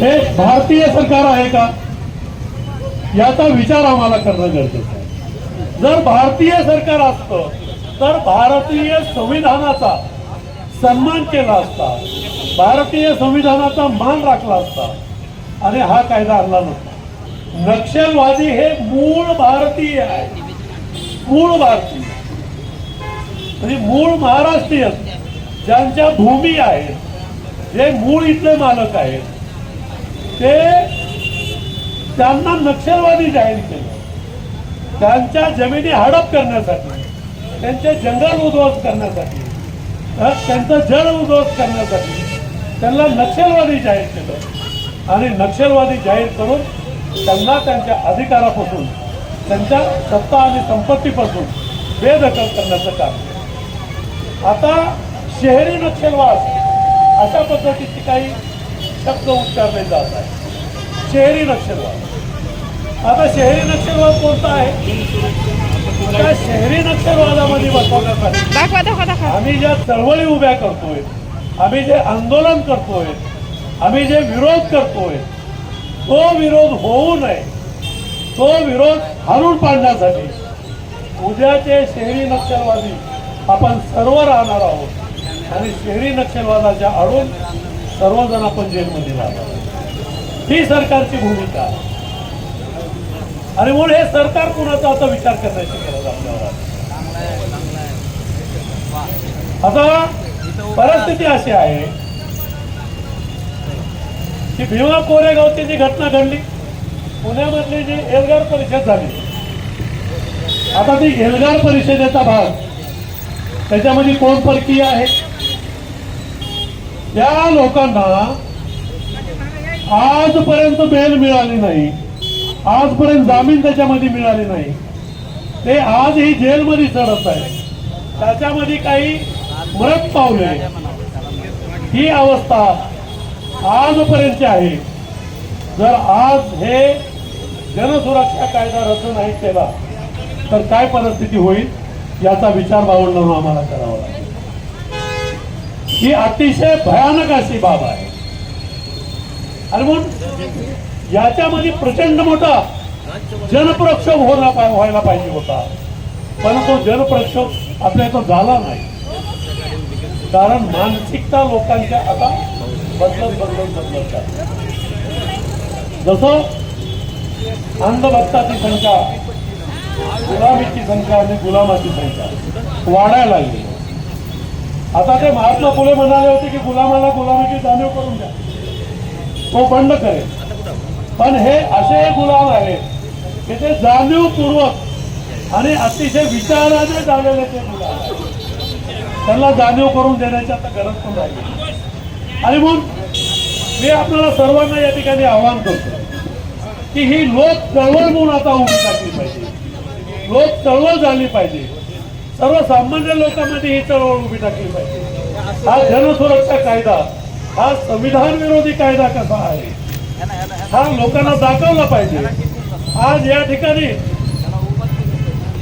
हे भारतीय सरकार आहे का? याचा विचार आम्हाला करणं गरजेचं आहे. जर भारतीय सरकार असतं तर भारतीय संविधानाचा सन्मान केला असता भारतीय संविधानाचा मान राखला असता आणि हा कायदा आणला नसता. नक्षलवादी हे मूळ भारतीय आहे. मूळ भारतीय. म्हणजे मूळ महाराष्ट्रीयन ज्यांच्या भूमी आहेत जे मूळ इथले मालक आहेत ते त्यांना नक्षलवादी जाहीर केलं. त्यांच्या जमिनी हडप करण्यासाठी त्यांचे जंगल उद्ध्वस्त करण्यासाठी त्यांचं जड उद्ध्वस्त करण्यासाठी त्यांना नक्षलवादी जाहीर केलं. आणि नक्षलवादी जाहीर करून त्यांना त्यांच्या अधिकारापासून त्यांच्या सत्ता आणि संपत्तीपासून बेदखल करण्याचं काम आता शहरी नक्षलवाद अशा पद्धतीची काही शब्द उच्चारले जात आहे शहरी नक्षलवाद. आता शहरी नक्षलवाद कोणता आहे? त्या शहरी नक्षलवादामध्ये बसवण्यासाठी आम्ही ज्या चळवळी उभ्या करतोय आम्ही जे आंदोलन करतोय आम्ही जे विरोध करतोय तो विरोध होऊ नये. तो विरोध हाणून पाडण्यासाठी उद्याचे शहरी नक्षलवादी आपण सर्व राहणार आहोत. आणि शहरी नक्षलवादाच्या आडून सर्वजण आपण जेलमध्ये राहतो ही सरकारची भूमिका. आहे आणि म्हणून हे सरकार कुणाचा आता विचार करण्याची गरज आपल्यावर आता परिस्थिती अशी आहे की भीमा कोरेगावची जी घटना घडली पुण्यामधली जी एल्गार परिषद झाली आता ती एल्गार परिषदेचा भाग त्याच्यामध्ये कोण परकीय आहे? त्या लोकांना आजपर्यंत बेल मिळाली नाही. आजपर्यंत जामीन त्याच्यामध्ये मिळाली नाही. ते आजही जेलमध्ये चढत आहे त्याच्यामध्ये काही मरत पावले ही अवस्था आजपर्यंतची आहे. जर आज हे जनसुरक्षा कायदा रद्द नाही केला तर काय परिस्थिती होईल याचा विचार बावडणं आम्हाला करावा लागेल. ही अतिशय भयानक अशी बाब आहे. आणि म्हणून याच्यामध्ये प्रचंड मोठा जनप्रक्षोभ होणं पा- व्हायला पाहिजे होता. पण तो जनप्रक्षोभ आपल्या इथं झाला नाही. कारण मानसिकता लोकांच्या आता बदलत बदलत बदलत जसं अंधभक्ताची संख्या गुलामीची संख्या आणि गुलामाची संख्या वाढायला लागली. आता ते महात्मा फुले म्हणाले होते की गुलामाला गुलामाची जाणीव करून द्या. तो बंड करेल. पण हे असे गुलाम आहेत की ते जाणीवपूर्वक आणि अतिशय विचाराने झालेले ते गुलाम त्यांना जाणीव करून देण्याची आता गरज पण राहिली आणि म्हणून मी आपल्याला सर्वांना या ठिकाणी आवाहन करतो की ही लोक चळवळ म्हणून आता उभी टाकली पाहिजे. लोक चळवळ झाली पाहिजे. सर्वसामान्य लोकांमध्ये ही चळवळ उभी टाकली पाहिजे. हा जनसुरक्षा कायदा हा संविधान विरोधी कायदा कसा आहे? हा लोकांना दाखवला पाहिजे. आज या ठिकाणी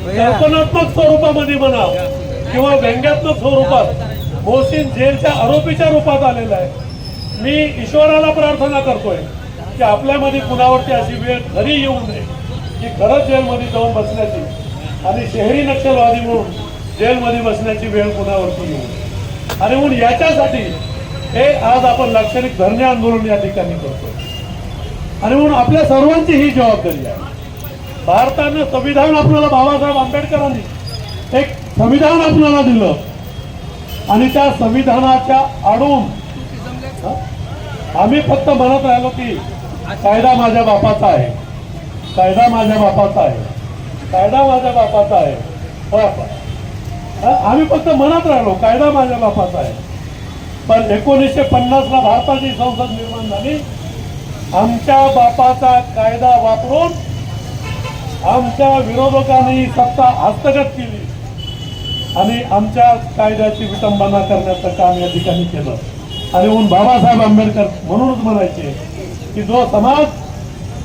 कल्पनात्मक स्वरूपामध्ये म्हणा किंवा व्यंग्यात्मक स्वरूपात मोहसिन जेलच्या आरोपीच्या रूपात आलेला आहे. मी ईश्वराला प्रार्थना करतोय की आपल्यामध्ये कुणावरती अशी वेळ खरी येऊ नये की खरंच जेलमध्ये जाऊन बसण्याची आणि शहरी नक्षलवादी म्हणून जेलमध्ये बसण्याची वेळ कुणावरती येऊ? आणि म्हणून याच्यासाठी हे आज आपण लाक्षणिक धरणे आंदोलन या ठिकाणी करतो आणि म्हणून आपल्या सर्वांची ही जबाबदारी आहे. भारतानं संविधान आपल्याला बाबासाहेब आंबेडकरांनी एक संविधान आपल्याला दिलं. आणि त्या संविधानाच्या आडून आम्ही फक्त म्हणत राहिलो की कायदा माझ्या बापाचा आहे. कायदा माझ्या बापाचा आहे. कायदा माझ्या बापाचा आहे. होय आम्ही फक्त म्हणत राहिलो कायदा माझ्या बापाचा आहे. पण एकोणीसशे पन्नासला भारताची संसद निर्माण झाली. आमच्या बापाचा कायदा वापरून आमच्या विरोधकांनी सत्ता हस्तगत केली. आणि आमच्या कायद्याची विटंबना करण्याचं काम या ठिकाणी केलं. आणि म्हणून बाबासाहेब आंबेडकर म्हणूनच म्हणायचे की जो समाज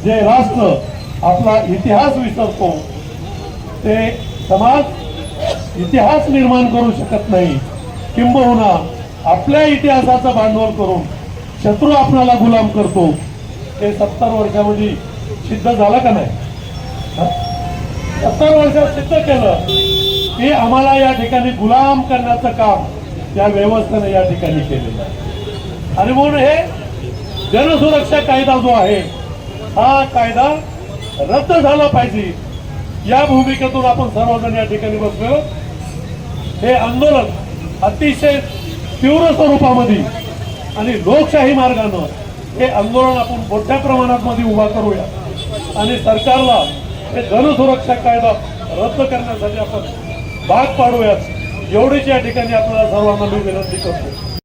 जे राष्ट्र आपला इतिहास विसरतो ते समाज इतिहास निर्माण करू शकत नाही. किंबहुना आपल्या इतिहासाचं भांडवल करून शत्रू आपल्याला गुलाम करतो. हे सत्तर वर्षामध्ये सिद्ध झालं का नाही? सत्तर वर्षात सिद्ध केलं की आम्हाला या ठिकाणी गुलाम करण्याचं काम या व्यवस्थेने या ठिकाणी केलेलं आहे. आणि म्हणून हे जनसुरक्षा कायदा जो आहे हा कायदा रद्द झाला पाहिजे. या भूमिकेतून आपण सर्वजण या ठिकाणी बसलो. हे आंदोलन अतिशय तीव्र स्वरूपामध्ये आणि लोकशाही मार्गानं हे आंदोलन आपण मोठ्या प्रमाणात मध्ये उभा करूया. आणि सरकारला हे जनसुरक्षा कायदा रद्द करण्यासाठी आपण भाग पाडूयात. एवढीच या ठिकाणी आपल्याला सर्वांना मी विनंती करतो.